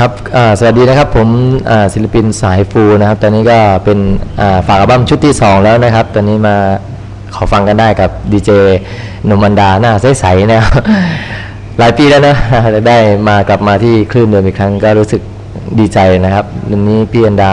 ครับสวัสดีนะครับผมศิลปินสายฟูนะครับ ตอนนี้ก็เป็นฝากอัลบั้มชุดที่ 2 แล้วนะครับ ตอนนี้มาขอฟังกันได้กับดีเจนมันดาหน้าใสๆนะครับหลายปีแล้วนะได้มากลับมาที่คลื่นเดิมอีกครั้งก็รู้สึกดีใจนะครับวันนี้พี่อันดา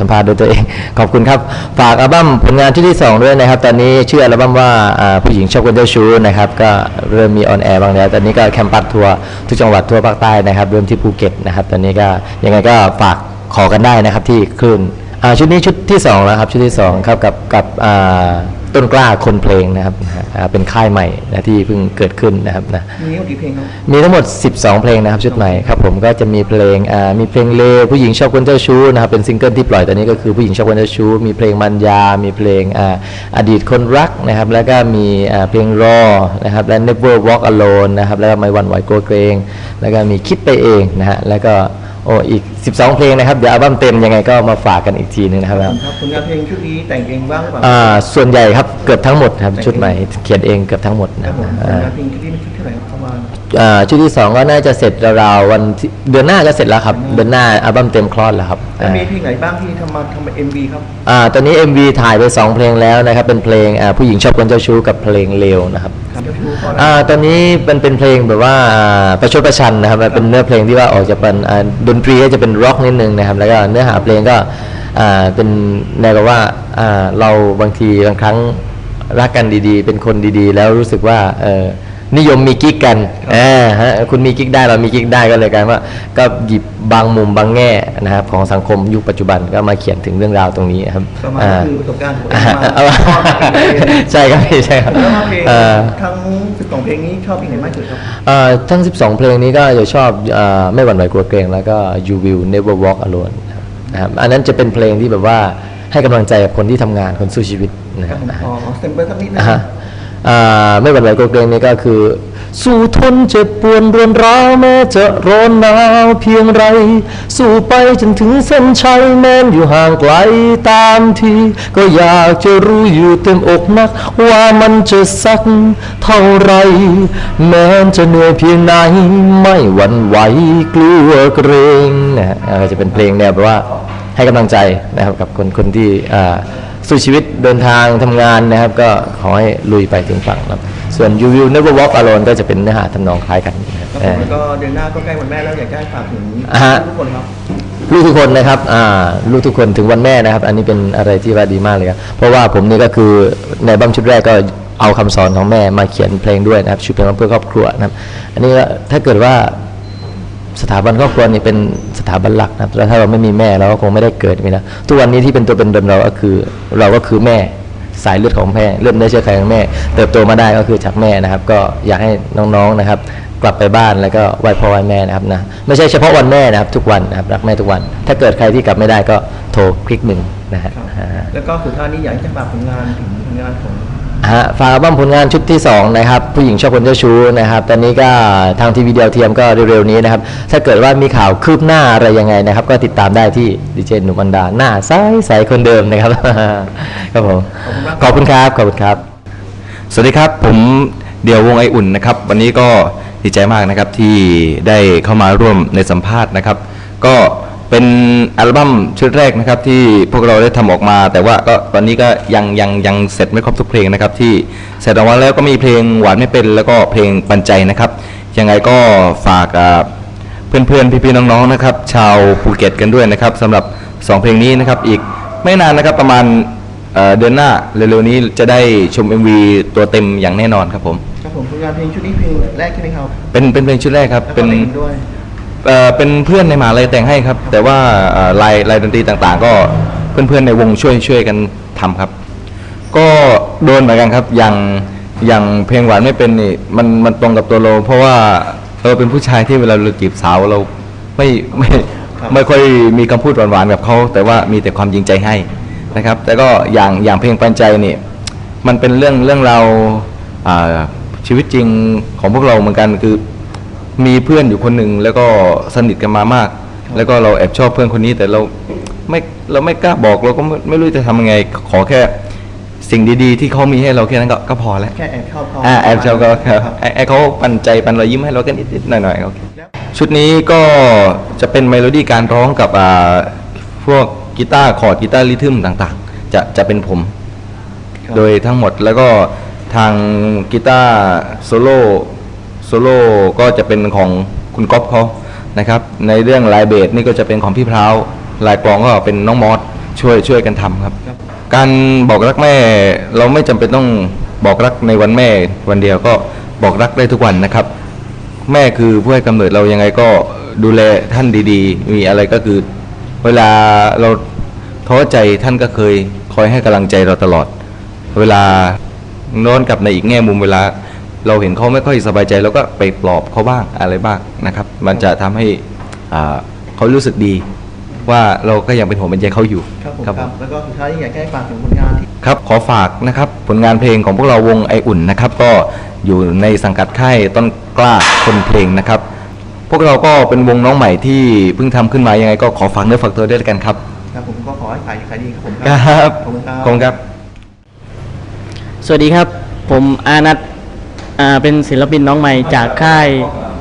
สัมภาษณ์ด้วยตัวเอง ขอบคุณครับ ฝากอัลบั้มผลงานที่ที่ 2 ด้วยนะครับ ตอนนี้ชื่ออัลบั้มว่าอ่าผู้หญิงชอบกันเจ้าชู้นะครับ ก็เริ่มมีออนแอร์บ้างแล้ว ตอนนี้ก็แคมปัสทัวร์ทุกจังหวัดทั่วภาคใต้นะครับ เริ่มที่ภูเก็ตนะครับ ตอนนี้ก็ยังไงก็ฝากขอกันได้นะครับที่คลื่น ชุดนี้ชุดที่2แล้วครับชุดที่2ครับกับกับอ่าต้นกล้าคนเพลงนะครับอ่าเป็นค่ายใหม่นะที่เพิ่งเกิดขึ้นนะครับนะมีทั้งหมดกี่เพลงครับมีทั้งหมด 12 เพลงนะครับชุดใหม่ครับผมก็จะมีเพลงอ่ามีเพลงเลวผู้หญิงชอบคนเจ้าชู้นะครับเป็นซิงเกิลที่ปล่อยตอนนี้ก็คือผู้หญิงชอบคนเจ้าชู้มีเพลงมันยา มีเพลงอ่าอดีตคนรักนะครับแล้วก็มีอ่าเพลงรอนะครับและ Never Walk Alone นะครับแล้วก็ไม่หวันไหวกลัวเกรง แล้วก็มีคิดไปเองนะฮะแล้วก็ โอ้อีก 12 เพลงนะครับ เดี๋ยวอัลบั้มเต็มยังไงก็มาฝากกันอีกทีนึงนะครับครับผลงานเพลงชุดนี้แต่งเองบ้างหรือเปล่าอ่าส่วนใหญ่ครับเกือบทั้งหมดครับชุดใหม่เขียนเองเกือบทั้งหมดครันะบผมผลอ่างานเพลงชุดนี้เป็นชุดเท่าไหร่ครับประมาณอ่า ชุดที่สองก็น่าจะเสร็จราวๆวันที่เดือนหน้าจะเสร็จแล้วครับเดือนหน้าอัลบั้มเต็มคลอดแล้วครับแล้วมีเพลงไหนบ้างที่ทำมาทำมาเอ็มวีครับอ่าตอนนี้ MV ถ่ายไป 2 เพลงแล้วนะครับเป็นเพลงอ่าผู้หญิงชอบคนเจ้าชู้กับเพลงเลวนะครับครับเจ้าชู้ก็อ่าตอนนี้เป็นเป็นเพลงแบบว่าอ่าประชดประชันนะครับเป็นเนื้อเพลงที่ว่าออกจะเป็นอ่าดนตรีก็จะเป็นร็อกนิดนึงนะครับแล้วก็เนื้อหาเพลงก็อ่าเป็นแนวแบบว่าอ่าเราบางทีบางครั้งรักกันดีๆ เป็นคนดีๆ แล้วรู้สึกว่าเออ นิยมมีกิ๊กกันอ่าฮะคุณมีกิ๊กได้เรามีกิ๊กได้ก็เลยกลายว่า ก็หยิบบางมุมบางแง่นะครับของสังคมยุคปัจจุบันก็มาเขียนถึงเรื่องราวตรงนี้ครับประมาณอ่าก็คือประสบการณ์ของอ่ามาเอาใช่ครับพี่ใช่ครับแล้วมาเพลงเอ่อทั้งสิบสองเพลงนี้ชอบเพลงไหนมากที่สุดครับเอ่อทั้ง12เพลงนี้ก็จะชอบเออไม่หวั่นไหวกลัวเกรงแล้วก็ You Will Never Walk Alone นะครับอันนั้นจะเป็นเพลงที่แบบว่าให้กำลังใจกับคนที่ทำงานคนสู้ชีวิตนะคครัรับบผมขอสเต็มเปิลสักนิดนะ ไม่หวั่นไหวกลัวเกรงนี่ก็คือ สู้ทนเจ็บปวดรวนร้าวแม้จะร้อนหนาวเพียงไร สู้ไปจนถึงเส้นชัยแม้นอยู่ห่างไกลตามที ก็อยากจะรู้อยู่เต็มอกนัก ว่ามันจะสักเท่าไร แม้นจะเหนื่อยเพียงไหนไม่หวั่นไหวกลัวเกรงนะจะเป็นเพลงแนวแบบว่าให้กำลังใจนะครับกับคนคนที่อ่า สู้ชีวิตเดินทางทำงานนะครับ ก็ขอให้ลุยไปถึงฝั่งนะครับ ส่วน You Will Never Walk Alone ก็จะเป็นเนื้อหาทำนองคล้ายกันนะครับครับเอ่ผมอแล้วก็เดือนหน้าก็ใกล้วันแม่แล้วอยากจะให้ฝากถึงอ่าฮะทุกคนครับลูกทุกคนนะครับอ่าลูกทุกคนถึงวันแม่นะครับ อันนี้เป็นอะไรที่ว่าดีมากเลยครับ เพราะว่าผมนี่ก็คือในบัมชุดแรกก็เอาคำสอนของแม่มาเขียนเพลงด้วยนะครับชื่อเพลงว่าเพื่อครอบครัวนะครับ อันนี้ก็ถ้าเกิดว่า สถาบันครอบครัวนี่เป็นสถาบันหลักนะครับแล้วถ้าเราไม่มีแม่เราก็คงไม่ได้เกิดมีนะทุกวันนี้ที่เป็นตัวเป็นตนเราก็คือเราก็คือแม่สายเลือดของแม่เลือดเนื้อเชื้อไขของแม่ เติบโตมาได้ก็คือจากแม่นะครับ ก็อยากให้น้องๆนะครับ กลับไปบ้านแล้วก็ไหว้พ่อไหว้แม่นะครับนะไม่ใช่เฉพาะวันแม่นะครับ ทุกวันนะครับรักแม่ทุกวัน ถ้าเกิดใครที่กลับไม่ได้ก็โทรคลิกหนึ่งนะฮะครับแล้วก็สุดท้ายนี้อยากจะฝากผลงานถึงผลงานของ ฮะฝากอัลบั้มผลงานชุดที่ 2 นะครับ ผู้หญิงชอบคนเจ้าชู้นะครับ ตอนนี้ก็ทางทีวีเดียวเทียมก็เร็วๆนี้นะครับ ถ้าเกิดว่ามีข่าวคืบหน้าอะไรยังไงนะครับ ก็ติดตามได้ที่ดีเจหนุ่มอันดา หน้าใสใสคนเดิมนะครับ ครับผม ขอบคุณมากขอบคุณครับ ขอบคุณครับ สวัสดีครับ ผมเดี่ยววงไออุ่นนะครับ วันนี้ก็ดีใจมากนะครับที่ได้เข้ามาร่วมในสัมภาษณ์นะครับ ก็ เป็นอัลบั้มชุดแรกนะครับที่พวกเราได้ทำออกมา แต่ว่าก็ตอนนี้ก็ยังยังยังเสร็จไม่ครบทุกเพลงนะครับ ที่เสร็จออกมาแล้วก็มีเพลงหวานไม่เป็นแล้วก็เพลงปันใจนะครับ ยังไงก็ฝากอ่าเพื่อนๆพี่ๆน้องๆนะครับ ชาวภูเก็ตกันด้วยนะครับสำหรับ 2 เพลงนี้นะครับ อีกไม่นานนะครับประมาณเอ่อเดือนหน้าเร็วๆนี้จะได้ชม MV ตัวเต็มอย่างแน่นอนครับผมครับผมผลงานเพลงชุดนี้เพลงแรกใช่ไหมครับเป็นเป็นเพลงชุดแรกครับแล้วก็เป็นแต่งด้วย เอ่อเป็นเพื่อนในมหาลัยแต่งให้ครับ แต่ว่าเอ่อลายลายดนตรีต่างๆ ก็เพื่อนๆในวงช่วยช่วยกันทำครับ ก็โดนเหมือนกันครับอย่างอย่างเพลงหวานไม่เป็นนี่มันมันตรงกับตัวเรา เพราะว่าเราเป็นผู้ชายที่เวลาเราจีบสาวเราไม่ไม่ไม่ค่อยมีคำพูดหวานๆกับเขาแต่ว่ามีแต่ความจริงใจให้นะครับแต่ก็อย่างอย่างเพลงปันใจนี่มันเป็นเรื่องเรื่องเราวอ่าชีวิตจริงของพวกเราเหมือนกันคือ มีเพื่อนอยู่คนหนึ่งแล้วก็สนิทกันมามาก แล้วก็เราแอบชอบเพื่อนคนนี้แต่เราไม่เราไม่กล้าบอกเราก็ไม่ไม่รู้จะทำยังไงขอแค่สิ่งดีๆ ที่เขามีให้เราแค่นั้นก็ก็พอแล้วแค่แอบเข้าพออ่าแอบชอบก็ครับครับไอ้ไอ้เขาปันใจปันรอยยิ้มให้เรากันนิดๆหน่อยๆโอเคแล้วชุดนี้ก็จะเป็นเมโลดี้การร้องกับอ่าพวกกีตาร์คอร์ดกีตาร์ริทึมต่างๆ จะจะเป็นผมครับโดยทั้งหมดแล้วก็ทางกีตาร์โซโล่ โซโล่ก็จะเป็นของคุณก๊อฟเขานะครับ ในเรื่องลายเบสนี่ก็จะเป็นของพี่พร้าวลายกลองก็เป็นน้องมอสช่วยช่วยกันทำครับครับ การบอกรักแม่เราไม่จำเป็นต้องบอกรักในวันแม่วันเดียวก็บอกรักได้ทุกวันนะครับ แม่คือผู้ให้กำเนิดเรายังไงก็ดูแลท่านดีๆ มีอะไรก็คือเวลาเราท้อใจท่านก็เคยคอยให้กำลังใจเราตลอด เวลาโน้อนกลับในอีกแง่มุมเวลา เราเห็นเขาไม่ค่อยสบายใจเราก็ไปปลอบเขาบ้างอะไรบ้างนะครับ มันจะทำให้อ่าเขารู้สึกดี ว่าเราก็ยังเป็นห่วงเป็นใยเขาอยู่ครับผมครับคผรับมแล้วก็สุดท้ายอยากให้ฝากถึงผลงานที่ครับขอฝากนะครับผลงานเพลงของพวกเราวงไออุ่นนะครับ ก็อยู่ในสังกัดค่ายต้นกล้าคนเพลงนะครับ พวกเราก็เป็นวงน้องใหม่ที่เพิ่งทำขึ้นมายังไง ก็ขอฝากเนื้อฝากตัวด้วยแล้วกันครับครับผมก็ขอให้ขายขายดีครับผมครับขอบคุณครับขอบคุณครับสวัสดีครับ ผมอานัทอ่า เป็นศิลปินน้องใหม่จากค่าย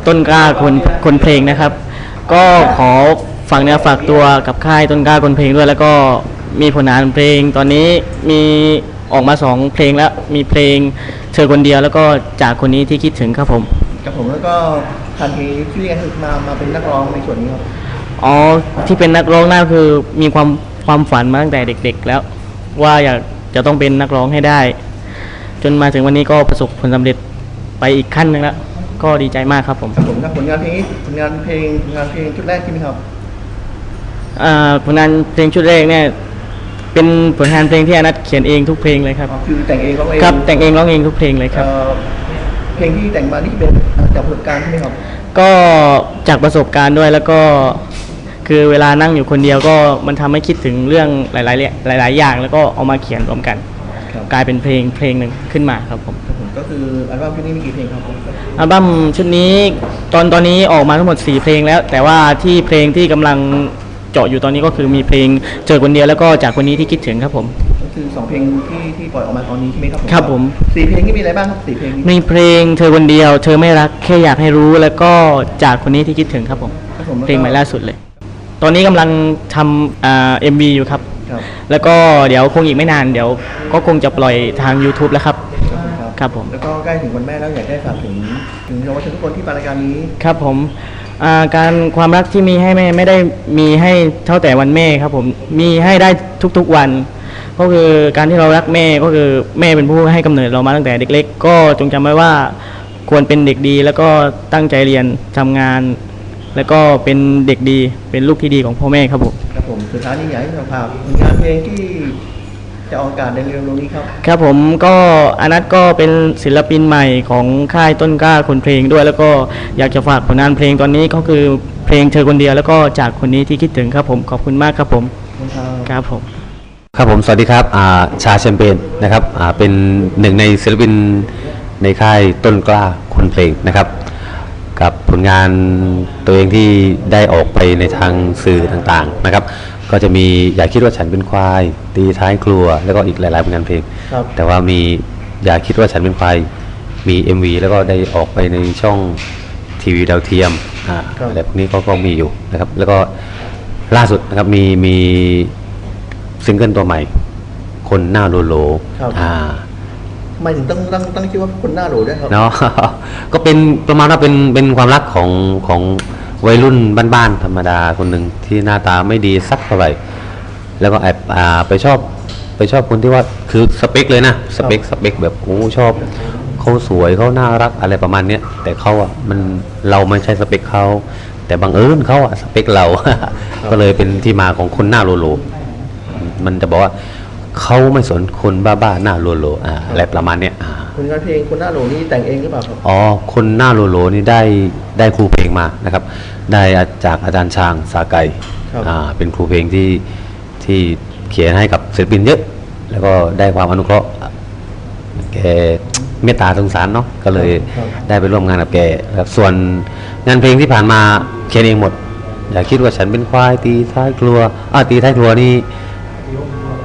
ต้นกล้าคนคนเพลงนะครับ ก็ขอฝากเนื้อฝากตัวกับค่ายต้นกล้าคนเพลงด้วย แล้วก็มีผลงานเพลงตอนนี้มีออกมาสองเพลงแล้วมีเพลงเธอคนเดียวแล้วก็จากคนนี้ที่คิดถึงครับผมครับผมแล้วก็ทันทีที่เรียนคือมามาเป็นนักร้องในส่วนนี้ครับอ๋อที่เป็นนักร้องน่าคือมีความความฝันมาตั้งแต่เด็ก ๆ แล้ว ว่าอยากจะต้องเป็นนักร้องให้ได้ จนมาถึงวันนี้ก็ประสบผลสำเร็จ ไปอีกขั้นหนึ่งแล้ว ก็ดีใจมากครับผมครับผมครับผลงานเพลงนี้ผลงานเพลงผลงานเพลงชุดแรกใช่ไหมครับอ่าผลงานเพลงชุดแรกเนี่ยเป็นผลงานเพลงที่อนัทเขียนเองทุกเพลงเลยครับอ๋อคือแต่งเองร้องเองครับแต่งเองร้องเองทุกเพลงเลยครับ เอ่อเพลงที่แต่งมานี่เป็นจากประสบการณ์ใช่ไหมครับก็จากประสบการณ์ด้วยแล้วก็ คือเวลานั่งอยู่คนเดียวก็มันทำให้คิดถึงเรื่องหลายๆหลาย ๆ อย่าง แล้วก็เอามาเขียนรวมกัน ครับ กลายเป็นเพลงเพลงหนึ่งขึ้นมาครับผมครับผม ก็คืออัลบั้มชุดนี้มีกี่เพลงครับอัลบั้มชุดนี้ตอนตอนนี้ออกมาทั้งหมด 4 เพลงแล้ว แต่ว่าที่เพลงที่กำลังเจาะอยู่ตอนนี้ก็คือมีเพลงเจอคนเดียวแล้วก็จากคนนี้ที่คิดถึงครับผมก็คือสองเพลงที่ที่ปล่อยออกมาตอนนี้ใช่ไหมครับครับผมสี่เพลงนี่มีอะไรบ้างครับสี่เพลงนี้มีเพลงเธอคนเดียว เธอไม่รักแค่อยากให้รู้แล้วก็จากคนนี้ที่คิดถึงครับผมครับผมแวก็เพลงใหม่ล่าสุดเลย ตอนนี้กำลังทำอ่าเอ็มวีอยู่ครับครับแล้วก็เดี๋ยวคงอีกไม่นานเดี๋ยวก็คงจะปล่อยทาง YouTube แล้วครับครับผมครับ ครับผม แล้วก็ใกล้ถึงวันแม่แล้วอยากได้ฝากถึงถึงเยาวชนทุกคนที่มารายการนี้ครับผมอ่าการความรักที่มีให้แม่ไม่ได้มีให้เท่าแต่วันแม่ครับผมมีให้ได้ทุกๆวัน ก็คือการที่เรารักแม่ก็คือแม่เป็นผู้ให้กำเนิดเรามาตั้งแต่เด็กเล็กก็จงจำไว้ว่าควรเป็นเด็กดี แล้วก็ตั้งใจเรียนทำงาน แล้วก็เป็นเด็กดีเป็นลูกที่ดีของพ่อแม่ครับผม ครับผมสุดท้ายนี้อยากให้เราฝากผลงานเพลงที่ จะออกอากาศในเร็วๆนี้ครับ ครับผมก็อนัทก็เป็นศิลปินใหม่ของค่ายต้นกล้าคนเพลงด้วย แล้วก็อยากจะฝากผลงานเพลงตอนนี้ก็คือเพลงเธอคนเดียวแล้วก็จากคนนี้ที่คิดถึงครับผมขอบคุณมากครับผมขอบคุณครับครับผมครับผมสวัสดีครับอ่าชาแชมเปญนะครับอ่าเป็นหนึ่งในศิลปินในค่ายต้นกล้าคนเพลงนะครับกับผลงานตัวเองที่ได้ออกไปในทางสื่อต่างๆนะครับ ก็จะมีอย่าคิดว่าฉันเป็นควาย ตีท้ายครัว แล้วก็อีกหลายๆผลงานเพลงครับแต่ว่ามีอย่าคิดว่าฉันเป็นควายมี MV แล้วก็ได้ออกไปในช่องทีวีดาวเทียมอ่าครับอะไรพวกนี้ก็ก็มีอยู่นะครับ แล้วก็ล่าสุดนะครับมีมีซิงเกิลตัวใหม่ คนหน้าโลโลครับอ่าทำไมถึงต้องตั้งตั้งชื่อว่าคนหน้าโหลด้วยครับเนาะก็เป็นประมาณว่าเป็นเป็นความรักของของ วัยรุ่นบ้านๆธรรมดาคนหนึ่งที่หน้าตาไม่ดีสักเท่าไหร่ แล้วก็แอบอ่าไปชอบไปชอบคนที่ว่าคือสเปคเลยนะสเปคสเปคแบบโอ้ชอบเขาสวยเขาน่ารักอะไรประมาณเนี้ยแต่เขาอะมันเราไม่ใช่สเปคเขาแต่บังเอิญเขาอะสเปคเรา ก็เลยเป็นที่มาของคนหน้าโลโล มันจะบอกว่าเขาไม่สนคนบ้าๆหน้าโลโลอ่าอะไรประมาณเนี้ยอ่า ผลงานเพลงคนหน้าโหลนี่แต่งเองหรือเปล่าครับอ๋อคนหน้าโลโลนี่ได้ได้ครูเพลงมานะครับ ได้จากอาจารย์ช้างสาไก่ครับอ่าเป็นครูเพลงที่ที่เขียนให้กับศิลปินเยอะ แล้วก็ได้ความอนุเคราะห์แกเมตตาสงสารเนาะก็เลยครับได้ไปร่วมงานกับแกนะครับส่วนงานเพลงที่ผ่านมาเขียนเองหมด อย่าคิดว่าฉันเป็นควายตีท้ายครัวอ่าตีท้ายครัวนี่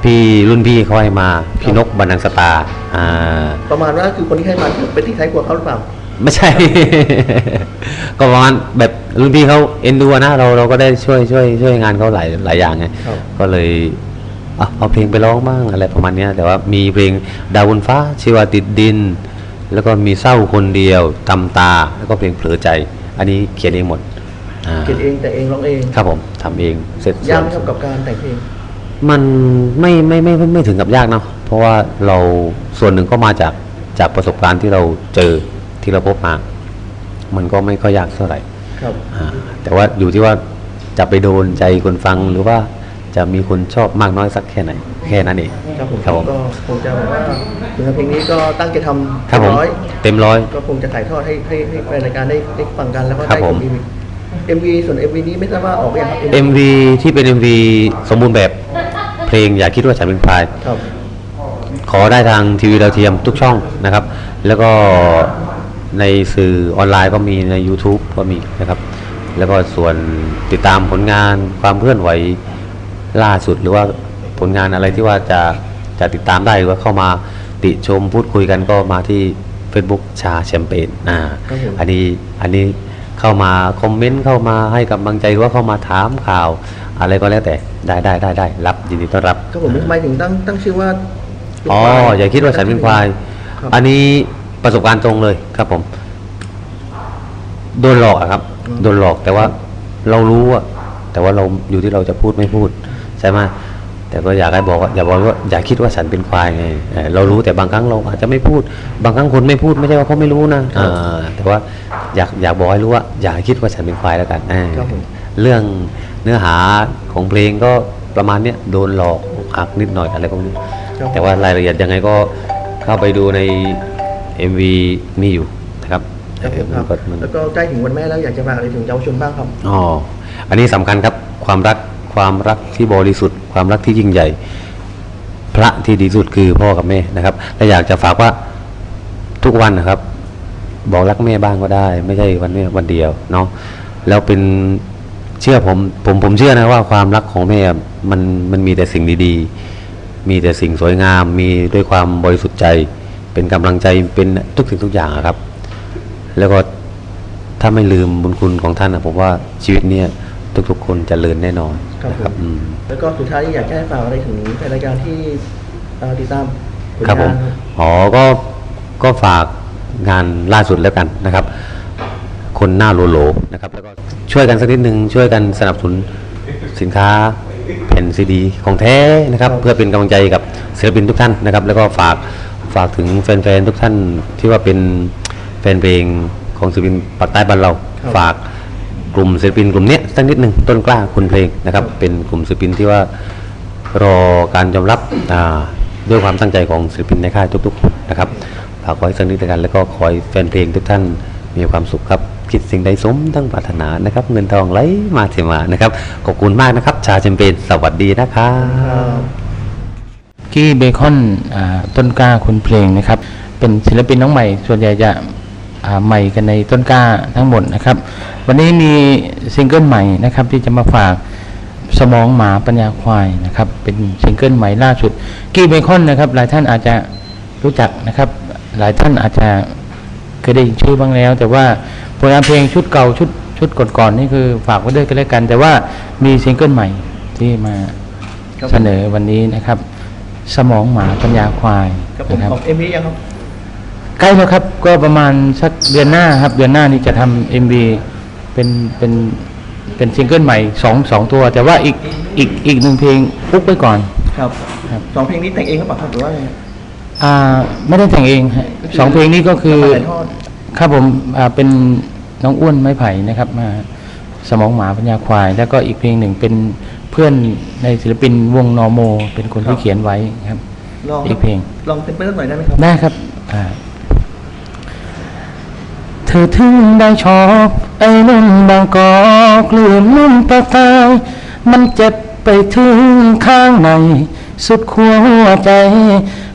พี่รุ่นพี่เขาให้มาพี่นกบันนังสตาร์อ่าประมาณว่าคือคนที่ให้มาคือเป็นที่ใช้กว่าเขาหรือเปล่า ไม่ใช่ ก็ประมาณแบบรุ่นพี่เขาเอ็นดูอะนะเราเราก็ได้ช่วยช่วยช่วยงานเขาหลายหลายอย่างไงครับ ก็เลยอะเอาเพลงไปร้องบ้างอะไรประมาณเนี้ยแต่ว่ามีเพลงดาวบนฟ้าชีวาติดดิน แล้วก็มีเศร้าคนเดียวตำตา แล้วก็เพลงเผลอใจ อันนี้เขียนเองหมดอ่าเขียนเองแต่เองร้องเองครับผมทำเองเสร็จ ยากไหมครับส่วนกับการแต่งเพลง มันไม่ไม่ไม่ไม่ไม่ถึงกับยากเนาะเพราะว่าเราส่วนหนึ่งก็มาจากจากประสบการณ์ที่เราเจอที่เราพบมา มันก็ไม่ค่อยยากเท่าไหร่ครับอ่าแต่ว่าอยู่ที่ว่าจะไปโดนใจคนฟังหรือว่าจะมีคนชอบมากน้อยสักแค่ไหนแค่นั้นเองครับผมครับผมก็คงจะแบบว่าผลงานเพลงนี้ก็ตั้งใจทำครับผมร้อยเต็มร้อยก็คงจะถ่ายทอดให้ให้ให้แฟนรายการได้ได้ฟังกันแล้วก็ครับได้ผชมม MV MV ส่วน MV นี้ไม่ทราบว่าออกหรือยังครับ MV ที่เป็น MV สมบูรณ์แบบ เพลงอย่าคิดว่าฉันเป็นพรายครับขอได้ทางทีวีดาวเทียมทุกช่องนะครับ แล้วก็ในสื่อออนไลน์ก็มีใน YouTube ก็มีนะครับ แล้วก็ส่วนติดตามผลงานความเคลื่อนไหวล่าสุด หรือว่าผลงานอะไรที่ว่าจะจะติดตามได้หรือว่าเข้ามาติชมพูดคุยกันก็มาที่ Facebook ชาแชมเปญอ่าครับผมอันนี้อันนี้เข้ามาคอมเมนต์เข้ามาให้กำลังใจหรือว่าเข้ามาถามข่าว อะไรก็แล้วแต่ได้ได้ได้ได้รับยินดีต้อนรับก็ผมทำไมถึงตั้งตั้งชื่อว่าอ๋ออย่าคิดว่าฉันเป็นควายครับอันนี้ประสบการณ์ตรงเลยครับผม โดนหลอกอะครับ โดนหลอกแต่ว่าเรารู้อะแต่ว่าเราอยู่ที่เราจะพูดไม่พูดใช่ไหมแต่ก็อยากให้บอกว่าอย่าบอกว่าอย่าคิดว่าฉันเป็นควายไงเออเรารู้แต่บางครั้งเราอาจจะไม่พูด บางครั้งคนไม่พูดไม่ใช่ว่าเขาไม่รู้นะอ่าแต่ว่าอยากอยากบอกให้รู้ว่า อย่าคิดว่าฉันเป็นควายแล้วกันเออครับผม เรื่องเนื้อหาของเพลงก็ประมาณเนี้ยโดนหลอกอกหักนิดหน่อยอะไรพวกนี้ ครับ แต่ว่ารายละเอียดยังไงก็เข้าไปดูใน MV มีอยู่นะครับครับผมครับเออมันแล้วก็ใกล้ถึงวันแม่แล้วอยากจะฝากอะไรถึงเยาวชนบ้างครับ อ๋อ อันนี้สำคัญครับความรักความรักที่บริสุทธิ์ ความรักที่ยิ่งใหญ่ พระที่ดีสุดคือพ่อกับแม่นะครับ และอยากจะฝากว่าทุกวันนะครับ บอกรักแม่บ้างก็ได้ ไม่ใช่วันแม่วันเดียวเนาะแล้วเป็น เชื่อผมผมผมเชื่อนะว่าความรักของแม่มันมันมีแต่สิ่งดีๆ มีแต่สิ่งสวยงาม มีด้วยความบริสุทธิ์ใจ เป็นกำลังใจเป็นทุกสิ่งทุกอย่างอะครับ แล้วก็ถ้าไม่ลืมบุญคุณของท่านนะผมว่าชีวิตเนี้ยทุกๆ คนจะเลินแน่นอนครับนะผมอืมแล้วก็สุดท้ายอยากจะให้ฝากอะไรถึงแฟนรายการที่เอ่อติดตามผลครับผมงานอ๋อก็ก็ฝากงานล่าสุดแล้วกันนะครับ คนหน้าโลโลนะครับแล้วก็ช่วยกันสักนิดนึงช่วยกันสนับสนุนสินค้าแผ่นซีดีของแท้นะครับเพื่อเป็นกำลังใจกับศิลปินทุกท่านนะครับ แล้วก็ฝากฝากถึงแฟนๆทุกท่านที่ว่าเป็นแฟนเพลงของศิลปินปากใต้บ้านเราครับฝากกลุ่มศิลปินกลุ่มเนี้ยสักนิดหนึ่งต้นกล้าคุณเพลงนะครับ เป็นกลุ่มศิลปินที่ว่ารอการยอมรับอ่าด้วยความตั้งใจของศิลปินในค่ายทุกๆคนนะครับฝากไว้สักนิดแล้วกันแล้วก็ขอให้แฟนเพลงทุกท่านมีความสุขครับ คิดสิ่งใดสมตั้งปรารถนานะครับ เงินทองไหลมาเทมานะครับ ขอบคุณมากนะครับ ชาแชมเปญสวัสดีนะครับครับกี้เบคอนอต้นกล้าคุณเพลงนะครับ เป็นศิลปินน้องใหม่ ส่วนใหญ่จะใหม่กันในต้นกล้าทั้งหมดนะครับ วันนี้มีซิงเกิลใหม่นะครับ ที่จะมาฝากสมองหมาปัญญาควายนะครับ เป็นซิงเกิลใหม่ล่าสุด กี้เบคอนนะครับ หลายท่านอาจจะรู้จักนะครับ หลายท่านอาจจะเคยได้ยินชื่อบ้างแล้ว แต่ว่า ผลงานเพลงชุดเก่าชุดชุดก่อนๆนี่คือฝากไว้ด้วยกันแล้วกัน แต่ว่ามีซิงเกิลใหม่ที่มาครับเสนอวันนี้นะครับ สมองหมาปัญญาควายครับผมนะครับของเอ็มวียังครับใกล้แล้วครับก็ประมาณสักเดือนหน้าครับ เดือนหน้านี้จะทำเอ็มบีเป็นเป็นเป็นซิงเกิลใหม่สองสองตัว แต่ว่าอีกอีกอีกหนึ่งเพลงปุ๊บไปก่อนครับครับสองเพลงนี้แต่งเองหรือเปล่าครับหรือว่าไงอ่าไม่ได้แต่งเองฮะสองเพลงนี้ก็คือมาถ่ายทอดครับผมอ่าเป็น น้องอ้วนไม้ไผ่นะครับมาสมองหมาปัญญาควาย แล้วก็อีกเพลงหนึ่งเป็นเพื่อนในศิลปินวงนอโม เป็นคนที่เขียนไว้ครับลองอีกเพลงลองเป็นไปสักหน่อยได้ไหมครับได้ครับอ่าเธอถึงได้ชอบไอ้นุ่มบางกอกลืมนุ่มปากใต้มันเจ็บไปถึงข้างใน สุดขั้วหัวใจ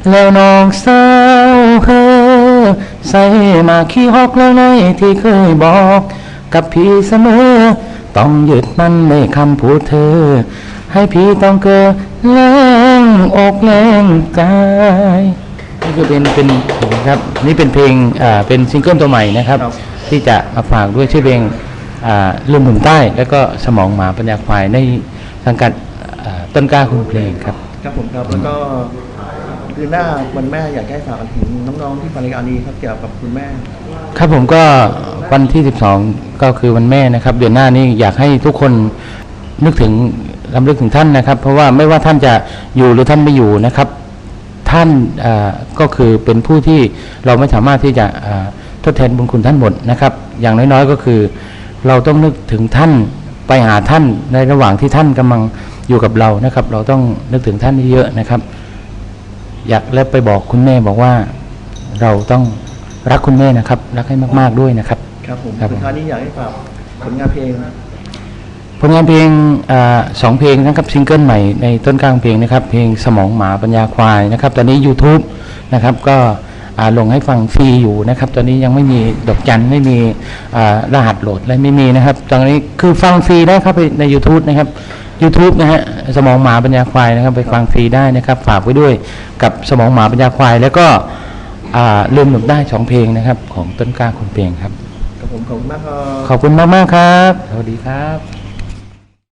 แล้วน้องสาวเฮอ ใส่มาขี้ฮอกแล้วในที่เคยบอก กับพี่เสมอ ต้องยึดมันในคำพูดเธอ ให้พี่ต้องเกิดแรงอกแรงกายนี่คือเป็นเป็นครับนี่เป็นเพลงอ่าเป็นซิงเกิลตัวใหม่นะครับครับที่จะมาฝากด้วยชื่อเพลงอ่าลืมหนุ่มใต้ แล้วก็สมองหมาปัญญาควายในสังกัดอ่าต้นกล้าคุณเพลงครับ ครับผมครับแล้วก็ คือหน้าวันแม่อยากให้ฝากถึงน้องๆที่ฟังรายการนี้ครับเกี่ยวกับคุณแม่ ครับผมก็วันที่ 12 ก็คือวันแม่นะครับ เดือนหน้านี้อยากให้ทุกคนนึกถึงรำลึกถึงท่านนะครับ เพราะว่าไม่ว่าท่านจะอยู่หรือท่านไม่อยู่นะครับ ท่านก็คือเป็นผู้ที่เราไม่สามารถที่จะทดแทนบุญคุณท่านหมดนะครับ อย่างน้อยๆก็คือ เราต้องนึกถึงท่านไปหาท่านในระหว่างที่ท่านกำลังอยู่กับเรานะครับ เราต้องนึกถึงท่านเยอะนะครับ อยากและไปบอกคุณแม่บอกว่าเราต้องรักคุณแม่นะครับ รักให้มาก ๆด้วยนะครับ ครับผมครับผม สุดท้ายนี้อยากให้ฝากผลงานเพลงผลงานเพลงอาสองเพลงนะครับซิงเกิลใหม่ในต้นกลางเพลงนะครับ เพลงสมองหมาปัญญาควายนะครับ ตอนนี้ YouTube นะครับก็อ่าลงให้ฟังฟรีอยู่นะครับ ตอนนี้ยังไม่มีดอกจันไม่มีอ่ารหัสโหลดอะไรไม่มีนะครับ ตอนนี้คือฟังฟรีได้ครับไปใน YouTube นะครับ YouTube นะฮะสมองหมาปัญญาควายนะครับ ไปฟังฟรีได้นะครับ ฝากไว้ด้วยกับสมองหมาปัญญาควาย แล้วก็อ่าลืมหนุนได้สองเพลงนะครับ ของต้นกล้าคนเพลงครับกับผมขอบคุณมากครับขอบคุณมากๆครับสวัสดีครับ